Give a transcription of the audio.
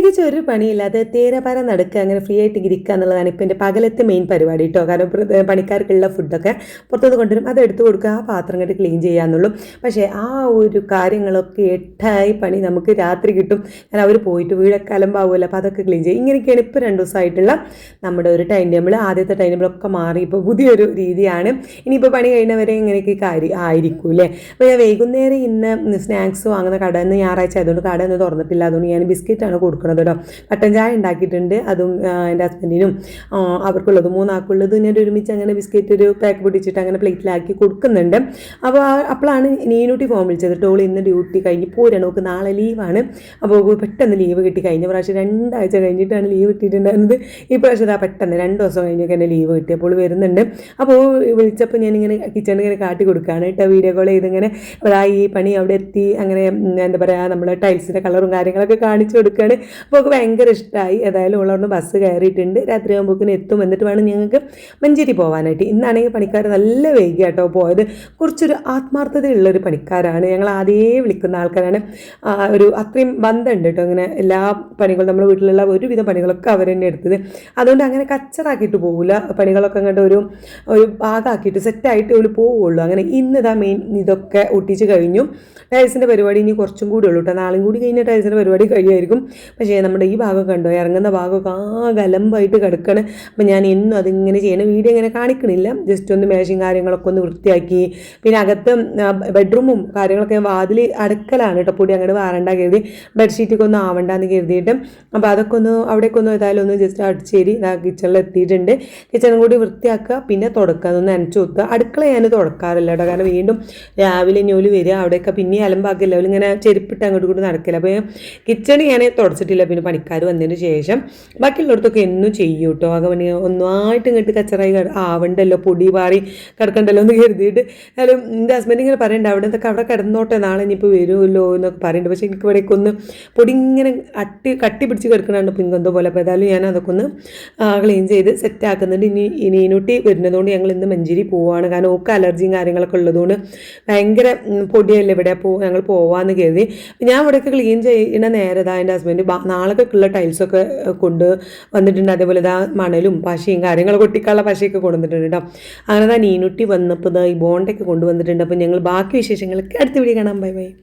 പ്രത്യേകിച്ച് ഒരു പണിയില്ലാതെ തേരപാര നടക്കുക അങ്ങനെ ഫ്രീ ആയിട്ട് ഇരിക്കുക എന്നുള്ളതാണ് ഇപ്പം എന്റെ പകലത്തെ മെയിൻ പരിപാടി കേട്ടോ കാരണം പണിക്കാർക്കുള്ള ഫുഡൊക്കെ പുറത്തുനിന്ന് കൊണ്ടുവരും. അത് എടുത്തു കൊടുക്കുക ആ പാത്രം കണ്ട് ക്ലീൻ ചെയ്യാന്നുള്ളൂ പക്ഷേ ആ ഒരു കാര്യങ്ങളൊക്കെ എട്ടായി പണി നമുക്ക് രാത്രി കിട്ടും. കാരണം അവർ പോയിട്ട് വീടൊക്കെ അലമ്പാവുമല്ലോ അപ്പോൾ അതൊക്കെ ക്ലീൻ ചെയ്യും ഇങ്ങനെയൊക്കെയാണ് ഇപ്പോൾ രണ്ട് ദിവസമായിട്ടുള്ള നമ്മുടെ ഒരു ടൈം ടേബിൾ ആദ്യത്തെ ടൈം ടേബിളൊക്കെ മാറി ഇപ്പോൾ പുതിയൊരു രീതിയാണ്. ഇനിയിപ്പോൾ പണി കഴിഞ്ഞവരെ ഇങ്ങനെയൊക്കെ കാര്യം ആയിരിക്കും അല്ലേ അപ്പോൾ ഞാൻ വൈകുന്നേരം ഇന്ന് സ്നാക്സ് വാങ്ങുന്ന കട ഇന്ന് ഞായറാഴ്ച ആയതുകൊണ്ട് കട ഇന്ന് തുറന്നിട്ടില്ല. അതുകൊണ്ട് ഞാൻ ബിസ്ക്കറ്റാണ് കൊടുക്കുന്നത് കേട്ടോ കട്ടൻ ചായ ഉണ്ടാക്കിയിട്ടുണ്ട് അതും എന്റെ ഹസ്ബൻഡിനും. അവർക്കുള്ളത് മൂന്നാൾക്കുള്ളത് ഞാൻ ഒരുമിച്ച് അങ്ങനെ ബിസ്ക്കറ്റ് ഒരു പാക്ക് പൊട്ടിച്ചിട്ട് അങ്ങനെ പ്ലേറ്റിലാക്കി കൊടുക്കുന്നുണ്ട്. അപ്പോൾ അപ്പോഴാണ് നീനൂട്ടി ഫോൺ വിളിച്ചത്. ടോൾ ഇന്ന് ഡ്യൂട്ടി കഴിഞ്ഞ് പോരാണ്. നമുക്ക് നാളെ ലീവാണ്. അപ്പോൾ പെട്ടെന്ന് ലീവ് കിട്ടി. കഴിഞ്ഞ പ്രാവശ്യം രണ്ടാഴ്ച കഴിഞ്ഞിട്ടാണ് ലീവ് കിട്ടിയിട്ടുണ്ടായിരുന്നത്. ഈ പ്രാവശ്യം പെട്ടെന്ന് രണ്ട് ദിവസം കഴിഞ്ഞൊക്കെ എന്റെ ലീവ് കിട്ടിയപ്പോൾ വരുന്നുണ്ട്. അപ്പോൾ വിളിച്ചപ്പോൾ ഞാനിങ്ങനെ കിച്ചണിൽ ഇങ്ങനെ കാട്ടി കൊടുക്കുകയാണ് കേട്ടോ. വീഡിയോ കോൾ ചെയ്തിങ്ങനെ അതാ ഈ പണി അവിടെ എത്തി. അങ്ങനെ എന്താ പറയുക നമ്മൾ ടൈൽസിന്റെ കളറും കാര്യങ്ങളൊക്കെ കാണിച്ചു കൊടുക്കുകയാണ്. അപ്പോൾ അവൾക്ക് ഭയങ്കര ഇഷ്ടമായി ഏതായാലും ഉള്ളവന്ന് ബസ് കയറിയിട്ടുണ്ട്. രാത്രി ആകുമ്പോഴേക്കും എത്തും. എന്നിട്ട് വേണം ഞങ്ങൾക്ക് മഞ്ചേരി പോകാനായിട്ട് ഇന്നാണെങ്കിൽ പണിക്കാർ നല്ല വൈകിയാട്ടോ പോയത്. കുറച്ചൊരു ആത്മാർത്ഥതയുള്ളൊരു പണിക്കാരാണ്. ഞങ്ങൾ ആദ്യമേ വിളിക്കുന്ന ആൾക്കാരാണ്. ഒരു അത്രയും ബന്ധമുണ്ട് കേട്ടോ അങ്ങനെ എല്ലാ പണികളും നമ്മുടെ വീട്ടിലുള്ള ഒരുവിധം പണികളൊക്കെ അവർ തന്നെ എടുത്തത്. അതുകൊണ്ട് അങ്ങനെ കച്ചറാക്കിയിട്ട് പോകില്ല പണികളൊക്കെ അങ്ങോട്ട് ഒരു ഒരു ഭാഗമാക്കിയിട്ട് സെറ്റായിട്ട് ഒരു പോവുള്ളൂ. അങ്ങനെ ഇന്ന് ഇതാ മെയിൻ ഇതൊക്കെ ഒട്ടിച്ച് കഴിഞ്ഞു. ടൈൽസിന്റെ പരിപാടി ഇനി കുറച്ചും കൂടി ഉള്ളൂ കേട്ടോ നാളും കൂടി കഴിഞ്ഞ ടൈൽസിന്റെ പരിപാടി കഴിയുമായിരിക്കും പക്ഷേ നമ്മുടെ ഈ ഭാഗം കണ്ടോ? ഇറങ്ങുന്ന ഭാഗമൊക്കെ ആകെ അലമ്പായിട്ട് കിടക്കണേ. അപ്പം ഞാൻ എന്നും അതിങ്ങനെ ചെയ്യണം വീഡിയോ ഇങ്ങനെ കാണിക്കണില്ല. ജസ്റ്റ് ഒന്ന് മേശയും കാര്യങ്ങളൊക്കെ ഒന്ന് വൃത്തിയാക്കി. പിന്നെ അകത്ത് ബെഡ്റൂമും കാര്യങ്ങളൊക്കെ വാതിൽ അടുക്കലാണ് കേട്ടോ. പൊടി അങ്ങോട്ട് വാറണ്ട കരുതി. ബെഡ്ഷീറ്റൊക്കെ ഒന്നും ആവണ്ടെന്ന് കരുതിയിട്ട്. അപ്പോൾ അതൊക്കെ ഒന്ന് അവിടേക്ക് ഒന്ന് ഏതായാലും ഒന്ന് ജസ്റ്റ് അടിച്ചേരി. കിച്ചണിൽ എത്തിയിട്ടുണ്ട്. കിച്ചണും കൂടി വൃത്തിയാക്കുക. പിന്നെ തുടക്കുക. ഒന്ന് നനച്ചു കൊടുക്കുക അടുക്കള ഞാൻ തുടക്കാറില്ല കേട്ടോ. കാരണം വീണ്ടും രാവിലെ ഞോൽ വരിക. അവിടെയൊക്കെ പിന്നെ അലമ്പാക്കില്ല ഇങ്ങനെ ചെരുപ്പിട്ട് അങ്ങോട്ട് കൂടി നടക്കില്ല അപ്പോൾ കിച്ചൺ ഞാൻ തുടച്ചിട്ടില്ല പിന്നെ പണിക്കാർ വന്നതിന് ശേഷം ബാക്കിയുള്ളടത്തൊക്കെ എന്നും ചെയ്യും കേട്ടോ ആകെ പണി ഒന്നായിട്ട് ഇങ്ങോട്ട് കച്ചറായി ആവണ്ടല്ലോ പൊടി പാറി കിടക്കണ്ടല്ലോ എന്ന് കരുതിയിട്ട്. എന്നാലും എന്റെ ഹസ്ബൻഡ് ഇങ്ങനെ പറയണ്ട അവിടെ എന്തൊക്കെ അവിടെ കിടന്നോട്ടെ നാളെ ഇനിയിപ്പോൾ വരുമല്ലോ എന്നൊക്കെ പറയുന്നുണ്ട് പക്ഷേ എനിക്ക് ഇവിടേക്ക് ഒന്ന് പൊടി ഇങ്ങനെ അട്ടി കട്ടി പിടിച്ച് കിടക്കണുണ്ട് പിങ്കന്തോ പോലെ. അപ്പോൾ ഏതായാലും ഞാൻ അതൊക്കെ ഒന്ന് ക്ലീൻ ചെയ്ത് സെറ്റ് ആക്കുന്നുണ്ട്. ഇനി ഇനീനൂട്ടി വരുന്നതുകൊണ്ട് ഞങ്ങൾ ഇന്ന് മഞ്ചേരി പോവാണ്. കാരണം ഓക്ക് അലർജിയും കാര്യങ്ങളൊക്കെ ഉള്ളതുകൊണ്ട് ഭയങ്കര പൊടിയല്ലേ ഇവിടെ പോ ഞങ്ങൾ പോവാന്ന് കരുതി. ഞാൻ ഇവിടെയൊക്കെ ക്ലീൻ ചെയ്യുന്ന നേരതാ എന്റെ ഹസ്ബൻഡ് നാളൊക്കെ ഉള്ള ടൈൽസൊക്കെ കൊണ്ട് വന്നിട്ടുണ്ട്. അതേപോലെ ഇതാ മണലും പശയും കാര്യങ്ങളൊക്കെ ഒട്ടിക്കാനുള്ള പശയൊക്കെ കൊണ്ടുവന്നിട്ടുണ്ട് കേട്ടോ. അങ്ങനെ ഇതാ നീനുട്ടി വന്നപ്പോൾ ഈ ബോണ്ടൊക്കെ കൊണ്ടുവന്നിട്ടുണ്ട്. അപ്പോൾ ഞങ്ങൾ ബാക്കി വിശേഷങ്ങളൊക്കെ അടുത്ത വീഡിയോ കാണാം. Bye bye.